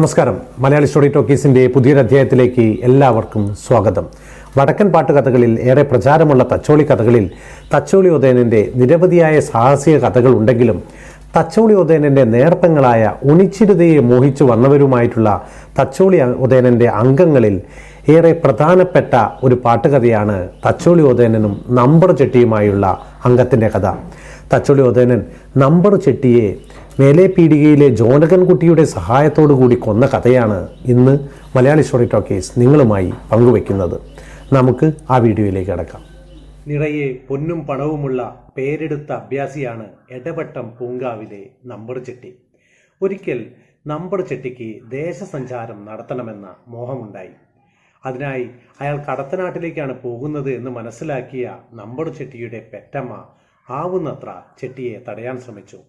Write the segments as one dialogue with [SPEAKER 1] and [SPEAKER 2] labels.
[SPEAKER 1] നമസ്കാരം. മലയാളി സ്റ്റോറി ടോക്കീസിന്റെ പുതിയൊരു അധ്യായത്തിലേക്ക് എല്ലാവർക്കും സ്വാഗതം. വടക്കൻ പാട്ടുകഥകളിൽ ഏറെ പ്രചാരമുള്ള തച്ചോളി കഥകളിൽ തച്ചോളി ഉദയനന്റെ നിരവധിയായ സാഹസിക കഥകൾ ഉണ്ടെങ്കിലും തച്ചോളി ഉദയനന്റെ നേർപ്പങ്ങളായ ഉണിച്ചിരുതയെ മോഹിച്ചു വന്നവരുമായിട്ടുള്ള തച്ചോളി ഉദയനന്റെ അംഗങ്ങളിൽ ഏറെ പ്രധാനപ്പെട്ട ഒരു പാട്ടുകഥയാണ് തച്ചോളി ഉദയനനും നമ്പർ ചെട്ടിയുമായുള്ള അംഗത്തിന്റെ കഥ. തച്ചോളി ഉദയനൻ നമ്പർ ചെട്ടിയെ മേലെ പീടികയിലെ ജോനകൻകുട്ടിയുടെ സഹായത്തോടു കൂടി കൊന്ന കഥയാണ് ഇന്ന് മലയാളി സ്റ്റോറി ടോക്കീസ് നിങ്ങളുമായി പങ്കുവെക്കുന്നത് നമുക്ക് ആ വീഡിയോയിലേക്ക് കടക്കാം. നിറയെ പൊന്നും പണവുമുള്ള പേരെടുത്ത അഭ്യാസിയാണ് എടവട്ടം പൂങ്കാവിലെ നമ്പർ ചെട്ടി. ഒരിക്കൽ നമ്പർ ചെട്ടിക്ക് ദേശസഞ്ചാരം നടത്തണമെന്ന മോഹമുണ്ടായി. അതിനായി അയാൾ കടത്തനാട്ടിലേക്കാണ് പോകുന്നത് എന്ന് മനസ്സിലാക്കിയ നമ്പർ ചെട്ടിയുടെ പെറ്റമ്മ ആവുന്നത്ര ചെട്ടിയെ തടയാൻ ശ്രമിച്ചു.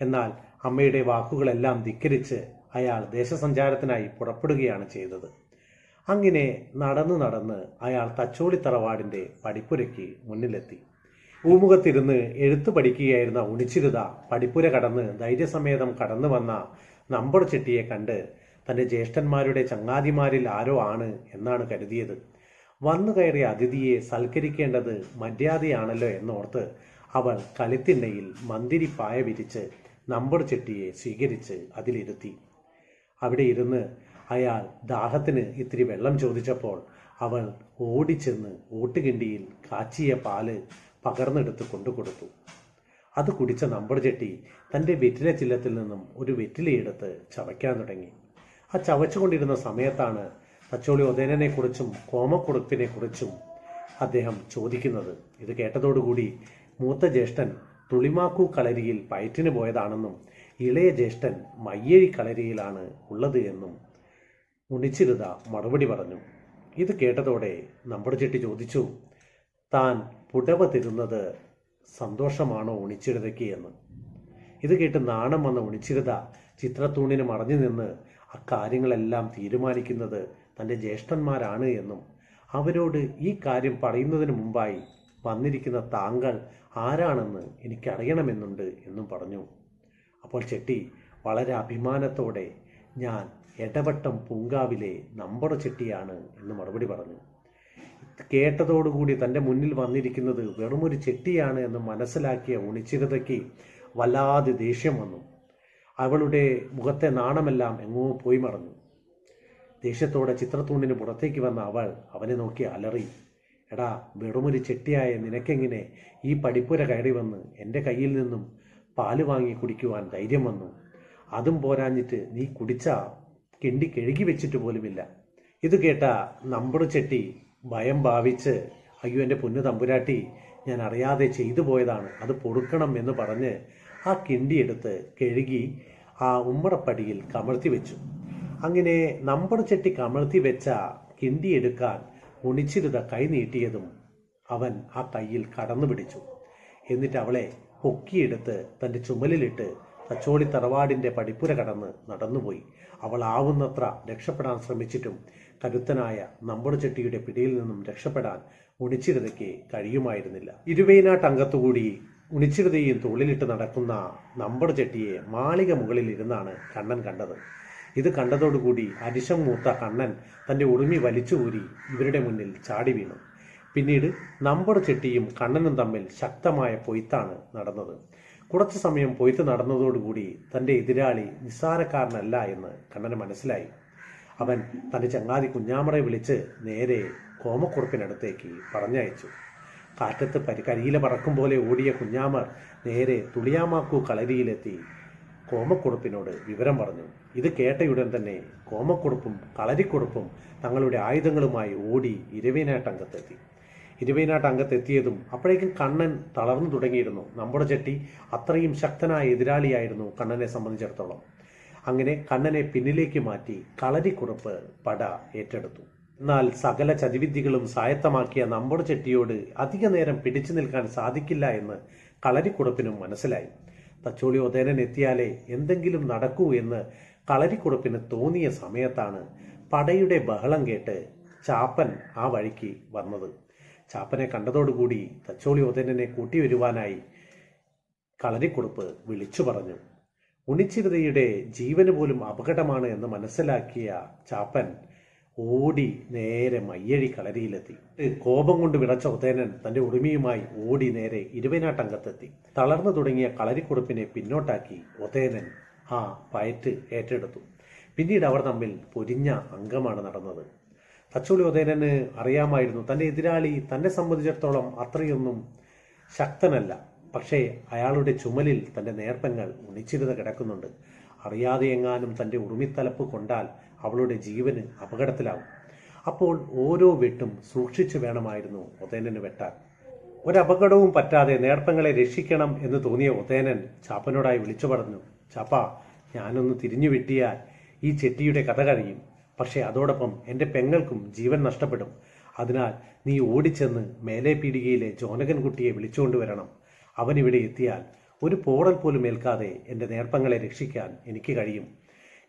[SPEAKER 1] എന്നാൽ അമ്മയുടെ വാക്കുകളെല്ലാം ധിക്കരിച്ച് അയാൾ ദേശസഞ്ചാരത്തിനായി പുറപ്പെടുകയാണ് ചെയ്തത്. അങ്ങനെ നടന്നു നടന്ന് അയാൾ തച്ചോളി തറവാടിന്റെ പടിപ്പുരയ്ക്ക് മുന്നിലെത്തി. ഊമുഖത്തിരുന്ന് എഴുത്തു പഠിക്കുകയായിരുന്ന ഉണിച്ചിരുത പടിപ്പുര കടന്ന് ധൈര്യസമേതം കടന്നു വന്ന നമ്പർ ചെട്ടിയെ കണ്ട് തന്റെ ജ്യേഷ്ഠന്മാരുടെ ചങ്ങാതിമാരിൽ ആരോ ആണ് എന്നാണ് കരുതിയത്. വന്നു കയറിയ അതിഥിയെ സൽക്കരിക്കേണ്ടത് മര്യാദയാണല്ലോ എന്നോർത്ത് അവൾ കളിത്തിണ്ണയിൽ മന്തിരി പായ വിരിച്ച് നമ്പർ ചെട്ടിയെ സ്വീകരിച്ച് അതിലിരുത്തി. അവിടെ ഇരുന്ന് അയാൾ ദാഹത്തിന് ഇത്തിരി വെള്ളം ചോദിച്ചപ്പോൾ അവൾ ഓടിച്ചെന്ന് ഓട്ടുകിണ്ടിയിൽ കാച്ചിയ പാൽ പകർന്നെടുത്ത് കൊണ്ടുകൊടുത്തു. അത് കുടിച്ച നമ്പർ ചെട്ടി തന്റെ വെറ്റില ചില്ലത്തിൽ നിന്നും ഒരു വെറ്റിലയെടുത്ത് ചവയ്ക്കാൻ തുടങ്ങി. ആ ചവച്ചുകൊണ്ടിരുന്ന സമയത്താണ് തച്ചോളി ഒതേനെ കുറിച്ചും കോമക്കുടുപ്പിനെ കുറിച്ചും അദ്ദേഹം ചോദിക്കുന്നത്. ഇത് കേട്ടതോടുകൂടി മൂത്ത ജ്യേഷ്ഠൻ തുളിമാക്കു കളരിയിൽ പയറ്റിന് പോയതാണെന്നും ഇളയ ജ്യേഷ്ഠൻ മയ്യഴി കളരിയിലാണ് ഉള്ളത് എന്നും ഉണിച്ചിരുത മറുപടി പറഞ്ഞു. ഇത് കേട്ടതോടെ നമ്മുടെ ചെട്ടി ചോദിച്ചു താൻ പുടവ തരുന്നത് സന്തോഷമാണോ ഉണിച്ചിരുതയ്ക്ക് എന്ന്? ഇത് കേട്ട് നാണം വന്ന ഉണിച്ചിരുത ചിത്രത്തൂണിന് മറഞ്ഞു നിന്ന് അക്കാര്യങ്ങളെല്ലാം തീരുമാനിക്കുന്നത് തന്റെ ജ്യേഷ്ഠന്മാരാണ് എന്നും അവരോട് ഈ കാര്യം പറയുന്നതിന് മുമ്പായി വന്നിരിക്കുന്ന താങ്കൾ ആരാണെന്ന് എനിക്കറിയണമെന്നുണ്ട് എന്നും പറഞ്ഞു. അപ്പോൾ ചെട്ടി വളരെ അഭിമാനത്തോടെ ഞാൻ എടവട്ടം പൂങ്കാവിലെ നമ്പർ ചെട്ടിയാണ് എന്ന് മറുപടി പറഞ്ഞു. കേട്ടതോടുകൂടി തന്റെ മുന്നിൽ വന്നിരിക്കുന്നത് വെറുമൊരു ചെട്ടിയാണ് എന്ന് മനസ്സിലാക്കിയ ഉണിച്ചിരതയ്ക്ക് വല്ലാതെ ദേഷ്യം വന്നു. അവളുടെ മുഖത്തെ നാണമെല്ലാം എങ്ങോ പോയി മറഞ്ഞു ദേഷ്യത്തോടെ ചിത്രത്തൂണിന് പുറത്തേക്ക് വന്ന അവൾ അവനെ നോക്കി അലറി എടാ വെറുമൊരു ചെട്ടിയായ നിനക്കെങ്ങനെ ഈ പടിപ്പുര കയറി വന്ന് എന്റെ കയ്യിൽ നിന്നും പാൽ വാങ്ങി കുടിക്കുവാൻ ധൈര്യം വന്നു? അതും പോരാഞ്ഞിട്ട് നീ കുടിച്ച? കിണ്ടി കഴുകി വെച്ചിട്ട് പോലുമില്ല. ഇത് കേട്ട നമ്പറ് ചെട്ടി ഭയം ഭാവിച്ച് അയ്യോ എന്റെ പൊന്നു തമ്പുരാട്ടി ഞാൻ അറിയാതെ ചെയ്തു പോയതാണ് അത് പൊറുക്കണം എന്ന് പറഞ്ഞ് ആ കിണ്ടി എടുത്ത് കഴുകി ആ ഉമ്മറപ്പടിയിൽ കമഴ്ത്തി വെച്ചു. അങ്ങനെ നമ്പർ ചെട്ടി കമഴ്ത്തി വെച്ച കിണ്ടി എടുക്കാൻ ഉണിച്ചിരുത കൈനീട്ടിയതും അവൻ ആ കയ്യിൽ കടന്നു പിടിച്ചു. എന്നിട്ട് അവളെ പൊക്കിയെടുത്ത് തന്റെ ചുമലിലിട്ട് തച്ചോളി തറവാടിന്റെ പടിപ്പുര കടന്ന് നടന്നുപോയി. അവൾ ആവുന്നത്ര രക്ഷപ്പെടാൻ ശ്രമിച്ചിട്ടും കരുത്തനായ നമ്പർ ചെട്ടിയുടെ പിടിയിൽ നിന്നും രക്ഷപ്പെടാൻ ഉണിച്ചിരുതയ്ക്ക് കഴിയുമായിരുന്നില്ല. ഇരുവൈനാട്ട് അംഗത്തുകൂടി ഉണിച്ചിരുതയും തോളിലിട്ട് നടക്കുന്ന നമ്പർ ചെട്ടിയെ മാളിക മുകളിൽ ഇരുന്നാണ് കണ്ണൻ കണ്ടത്. ഇത് കണ്ടതോടുകൂടി അരിശം മൂത്ത കണ്ണൻ തന്റെ ഉറുമി വലിച്ചുകൂരി ഇവരുടെ മുന്നിൽ ചാടി വീണു. പിന്നീട് നമ്പർ ചെട്ടിയും കണ്ണനും തമ്മിൽ ശക്തമായ പൊയ്ത്താണ് നടന്നത്. കുറച്ചു സമയം പൊയ്ത്ത് നടന്നതോടുകൂടി തന്റെ എതിരാളി നിസ്സാരക്കാരനല്ല എന്ന് കണ്ണന് മനസ്സിലായി. അവൻ തന്റെ ചങ്ങാതി കുഞ്ഞാമറെ വിളിച്ച് നേരെ കോമക്കുറുപ്പിനടുത്തേക്ക് പറഞ്ഞയച്ചു. കാറ്റത്ത് പരി കരിയില പറക്കും പോലെ ഓടിയ കുഞ്ഞാമർ നേരെ തുളിയാമാക്കു കളരിയിലെത്തി കോമക്കുറുപ്പിനോട് വിവരം പറഞ്ഞു ഇത് കേട്ടയുടൻ തന്നെ കോമക്കുറുപ്പും കളരിക്കുറുപ്പും തങ്ങളുടെ ആയുധങ്ങളുമായി ഓടി ഇരവേനാട്ടങ്കത്തെത്തി ഇരവേനാട്ടങ്കത്തെത്തിയതും അപ്പോഴേക്കും കണ്ണൻ തളർന്നു തുടങ്ങിയിരുന്നു. നമ്മുടെ ചെട്ടി അത്രയും ശക്തനായ എതിരാളിയായിരുന്നു കണ്ണനെ സംബന്ധിച്ചിടത്തോളം. അങ്ങനെ കണ്ണനെ പിന്നിലേക്ക് മാറ്റി കളരിക്കുറുപ്പ് പട ഏറ്റെടുത്തു. എന്നാൽ സകല ചതിവിദ്യകളും സായത്തമാക്കിയ നമ്മുടെ ചെട്ടിയോട് അധിക നേരം പിടിച്ചു നിൽക്കാൻ സാധിക്കില്ല എന്ന് കളരിക്കുറുപ്പിനും മനസ്സിലായി. തച്ചോളി ഒതേനൻ എത്തിയാലേ എന്തെങ്കിലും നടക്കൂ എന്ന് കളരിക്കുടപ്പിന് തോന്നിയ സമയത്താണ് പടയുടെ ബഹളം കേട്ട് ചാപ്പൻ ആ വഴിക്ക് വന്നത്. ചാപ്പനെ കണ്ടതോടുകൂടി തച്ചോളി കൂട്ടി വരുവാനായി കളരിക്കുടുപ്പ് വിളിച്ചു പറഞ്ഞു. ഉണിച്ചിരുതയുടെ ജീവന് പോലും അപകടമാണ് എന്ന് മനസ്സിലാക്കിയ ചാപ്പൻ ഓടി നേരെ മയ്യഴി കളരിയിലെത്തി. കോപം കൊണ്ട് വിളച്ച ഉദയനൻ തന്റെ ഉടുമിയുമായി ഓടി നേരെ ഇരുവനാട്ടങ്കത്തെത്തി തളർന്നു തുടങ്ങിയ കളരിക്കുറുപ്പിനെ പിന്നോട്ടാക്കി ഉദയനൻ ആ പയറ്റ് ഏറ്റെടുത്തു. പിന്നീട് അവർ തമ്മിൽ പൊരിഞ്ഞ അംഗമാണ് നടന്നത്. തച്ചുളി ഉദയനന് അറിയാമായിരുന്നു തന്റെ എതിരാളി തന്നെ സംബന്ധിച്ചിടത്തോളം അത്രയൊന്നും ശക്തനല്ല. പക്ഷേ അയാളുടെ ചുമലിൽ തന്റെ നേർപ്പങ്ങൾ ഉണിച്ചിരുന്ന് കിടക്കുന്നുണ്ട്. അറിയാതെ എങ്ങാനും തന്റെ ഉറുമിത്തലപ്പ് കൊണ്ടാൽ അവളുടെ ജീവന് അപകടത്തിലാവും. അപ്പോൾ ഓരോ വെട്ടും സൂക്ഷിച്ചു വേണമായിരുന്നു ഉദയനന് വെട്ടാൻ. ഒരപകടവും പറ്റാതെ നേർപ്പങ്ങളെ രക്ഷിക്കണം എന്ന് തോന്നിയ ഉദയനൻ ചാപ്പനോടായി വിളിച്ചു പറഞ്ഞു ചാപ്പ ഞാനൊന്ന് തിരിഞ്ഞു വെട്ടിയാൽ ഈ ചെട്ടിയുടെ കഥ കഴിയും പക്ഷേ അതോടൊപ്പം എന്റെ പെങ്ങൾക്കും ജീവൻ നഷ്ടപ്പെടും. അതിനാൽ നീ ഓടിച്ചെന്ന് മേലെ പീടികയിലെ ജോനകൻ കുട്ടിയെ വിളിച്ചുകൊണ്ട് വരണം. അവൻ ഇവിടെ എത്തിയാൽ ഒരു പോറൽ പോലും ഏൽക്കാതെ എന്റെ നേർപ്പങ്ങളെ രക്ഷിക്കാൻ എനിക്ക് കഴിയും.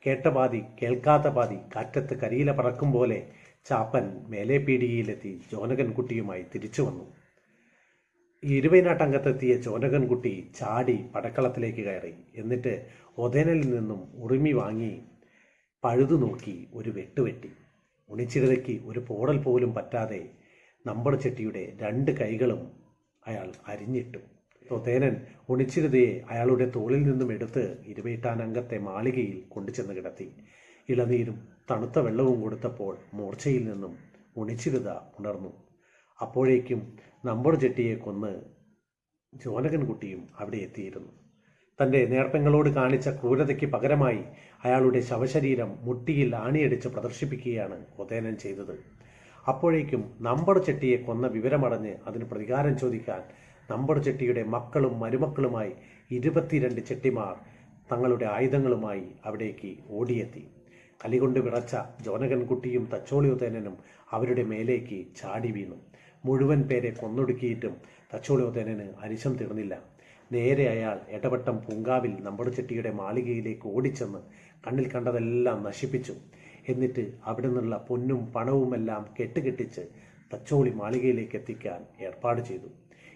[SPEAKER 1] കേട്ട പാതി കേൾക്കാത്ത പാതി കാറ്റത്ത് കരിയില പറക്കും പോലെ ചാപ്പൻ മേലെ പീടികയിലെത്തി ജോനകൻ കുട്ടിയുമായി തിരിച്ചു വന്നു. ഇരുവൈനാട്ടങ്കത്തെത്തിയ ചോനകൻകുട്ടി ചാടി പടക്കളത്തിലേക്ക് കയറി. എന്നിട്ട് ഒതേനലിൽ നിന്നും ഉറുമി വാങ്ങി പഴുതു നോക്കി ഒരു വെട്ടുവെട്ടി ഉണിച്ചിരതയ്ക്ക് ഒരു പോടൽ പോലും പറ്റാതെ നമ്പർ ചെട്ടിയുടെ രണ്ട് കൈകളും അയാൾ അരിഞ്ഞിട്ടു. ഒതേനൻ ഉണിച്ചിരുതയെ അയാളുടെ തോളിൽ നിന്നും എടുത്ത് ഇരുവീട്ടാനങ്കത്തെ മാളികയിൽ കൊണ്ടുചെന്ന് കിടത്തി. ഇളനീരും തണുത്ത വെള്ളവും കൊടുത്തപ്പോൾ മൂർച്ചയിൽ നിന്നും ഉണിച്ചിരുത ഉണർന്നു. അപ്പോഴേക്കും നമ്പർ ജെട്ടിയെ കൊന്ന് ജോനകൻകുട്ടിയും അവിടെ എത്തിയിരുന്നു. തന്റെ നേർപ്പങ്ങളോട് കാണിച്ച ക്രൂരതയ്ക്ക് പകരമായി അയാളുടെ ശവശരീരം മുട്ടിയിൽ ആണിയടിച്ച് പ്രദർശിപ്പിക്കുകയാണ് കൊതേനൻ ചെയ്തത്. അപ്പോഴേക്കും നമ്പർ ചെട്ടിയെ കൊന്ന വിവരമടഞ്ഞ് അതിന് പ്രതികാരം ചോദിക്കാൻ നമ്പർ ചെട്ടിയുടെ മക്കളും മരുമക്കളുമായി ഇരുപത്തിരണ്ട് ചെട്ടിമാർ തങ്ങളുടെ ആയുധങ്ങളുമായി അവിടേക്ക് ഓടിയെത്തി. കലികൊണ്ട് വിറച്ച ജോനകൻകുട്ടിയും തച്ചോളി ഉദയനനും അവരുടെ മേലേക്ക് ചാടി വീണു. മുഴുവൻ പേരെ കൊന്നൊടുക്കിയിട്ടും തച്ചോളി ഉദയനന് അരിശം തീർന്നില്ല. നേരെ അയാൾ എടവട്ടം പൂങ്കാവിൽ നമ്പടുചെട്ടിയുടെ മാളികയിലേക്ക് ഓടിച്ചെന്ന് കണ്ണിൽ കണ്ടതെല്ലാം നശിപ്പിച്ചു. എന്നിട്ട് അവിടെ നിന്നുള്ള പൊന്നും പണവുമെല്ലാം കെട്ടുകെട്ടിച്ച് തച്ചോളി മാളികയിലേക്ക് എത്തിക്കാൻ ഏർപ്പാട് ചെയ്തു.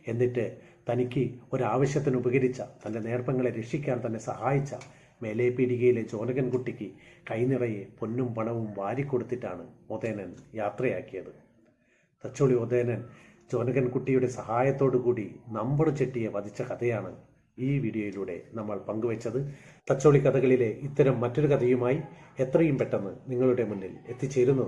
[SPEAKER 1] എന്നിട്ട് തനിക്ക് ഒരാവശ്യത്തിന് ഉപകരിച്ച തന്റെ നേർപ്പങ്ങളെ രക്ഷിക്കാൻ തന്നെ സഹായിച്ച മേലേ പീടികയിലെ ജോനകൻകുട്ടിക്ക് കൈനിറയെ പൊന്നും പണവും വാരിക്കൊടുത്തിട്ടാണ് ഉദയനൻ യാത്രയാക്കിയത്. തച്ചോളി ഉദയനൻ ജോനകൻകുട്ടിയുടെ സഹായത്തോടുകൂടി നമ്പർ ചെട്ടിയെ വധിച്ച കഥയാണ് ഈ വീഡിയോയിലൂടെ നമ്മൾ പങ്കുവച്ചത്. തച്ചോളി കഥകളിലെ ഇത്തരം മറ്റൊരു കഥയുമായി എത്രയും പെട്ടെന്ന് നിങ്ങളുടെ മുന്നിൽ എത്തിച്ചേരുന്നു.